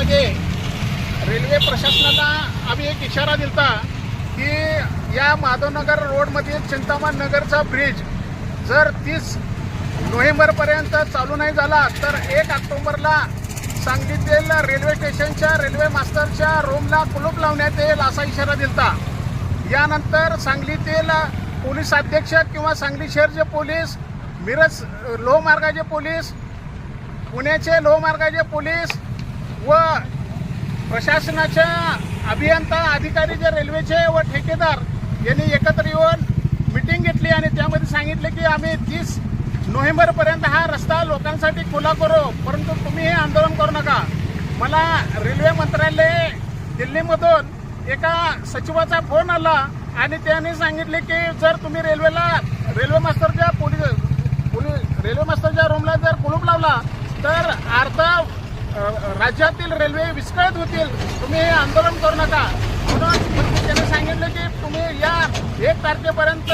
काळामध्ये रेल्वे प्रशासनाला आम्ही एक इशारा दिलता की या माधवनगर रोडमधील चिंतामण नगरचा ब्रिज जर तीस नोव्हेंबरपर्यंत चालू नाही झाला तर एक ऑक्टोबरला सांगलीतील रेल्वे स्टेशनच्या रेल्वे मास्टरच्या रूमला कुलूप लावण्यात येईल असा इशारा दिलता. यानंतर सांगलीतील पोलीस अधीक्षक किंवा सांगली शहरचे पोलीस मिरज लोहमार्गाचे पोलीस पुण्याचे लोहमार्गाचे पोलीस व प्रशासनाच्या अभियंता अधिकारी जे रेल्वेचे व ठेकेदार यांनी एकत्र येऊन मिटिंग घेतली आणि त्यामध्ये सांगितले की आम्ही तीस नोव्हेंबरपर्यंत हा रस्ता लोकांसाठी खुला करू हो, परंतु तुम्ही हे आंदोलन करू नका. मला रेल्वे मंत्रालय दिल्लीमधून एका सचिवाचा फोन आला आणि त्यांनी सांगितले की जर तुम्ही रेल्वेला रेल्वे मास्तरच्या पोलीस पोलीस रेल्वे मास्तरच्या रूमला जर कुलूप लावला तर अर्धा राज्यातील रेल्वे विस्कळीत होतील. तुम्ही हे आंदोलन करू नका. म्हणून त्यांनी सांगितलं की तुम्ही या एक तारखेपर्यंत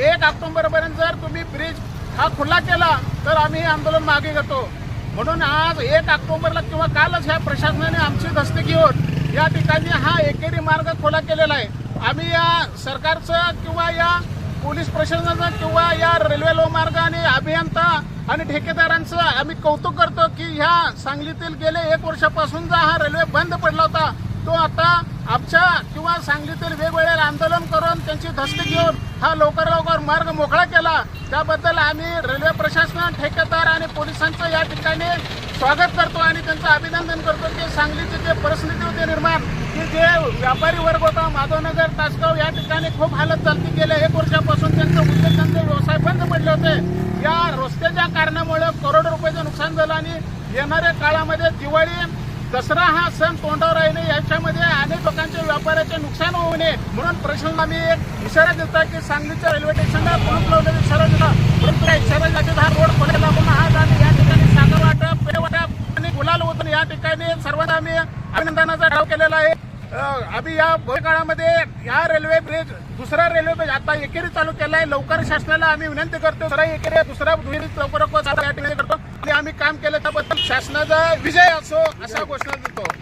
एक ऑक्टोबरपर्यंत जर तुम्ही ब्रिज हा खुला केला तर आम्ही हे आंदोलन मागे घेतो. म्हणून आज एक ऑक्टोबरला किंवा कालच ह्या प्रशासनाने आमची दस्ती घेऊन या ठिकाणी हा एकेरी मार्ग खुला केलेला आहे. आम्ही या सरकारचं किंवा या पोलीस प्रशासनाचं किंवा या रेल्वे लोहमार्ग आणि अभियंता आणि ठेकेदारांचं आम्ही कौतुक करतो की ह्या सांगलीतील गेले एक वर्षापासून जो हा रेल्वे बंद पडला होता तो आता आमच्या किंवा सांगलीतील वेगवेगळे आंदोलन करून त्यांची धस्ती घेऊन हा लवकर लवकर मार्ग मोकळा केला. त्याबद्दल आम्ही रेल्वे प्रशासन ठेकेदार आणि पोलिसांचं या ठिकाणी स्वागत करतो आणि त्यांचं अभिनंदन करतो की सांगलीची जे परिस्थिती होती निर्माण की जे व्यापारी वर्ग होता माधवनगर तासगाव या ठिकाणी खूप हालत चालती गेल्या एक वर्षापासून त्यांचं उद्योग व्यवसाय बंद पडले होते या रस्त्याच्या कारणामुळे करोडो रुपयाचं नुकसान झालं आणि येणाऱ्या काळामध्ये दिवाळी दसरा हा सण तोंडावर राहिले याच्यामध्ये अनेक लोकांच्या व्यापाराचे नुकसान होऊ नये म्हणून प्रश्न मी एक इशारा दिला की सांगलीच्या रेल्वे स्टेशनला कुलूप लावलेला इशारा दिला परंतु त्या इशारा जाती हा रोड खोलायला लागून हा आम्ही या ठिकाणी साखर वाटप पेय वाटप आणि गुलाल होतं या ठिकाणी सर्वांना आम्ही अभिनंदनाचा डाव केलेला आहे. आम्ही या काळामध्ये या रेल्वे ब्रिज दुसरा रेल्वे ब्रिज आता एकेरी चालू केला आहे लवकर शासनाला आम्ही विनंती करतो. दुसरा एकेरी दुसरा दुहेरी लवकर या ठिकाणी करतो. आणि आम्ही काम केलं त्याबद्दल शासनाचा विजय असो अशा घोषणा देतो.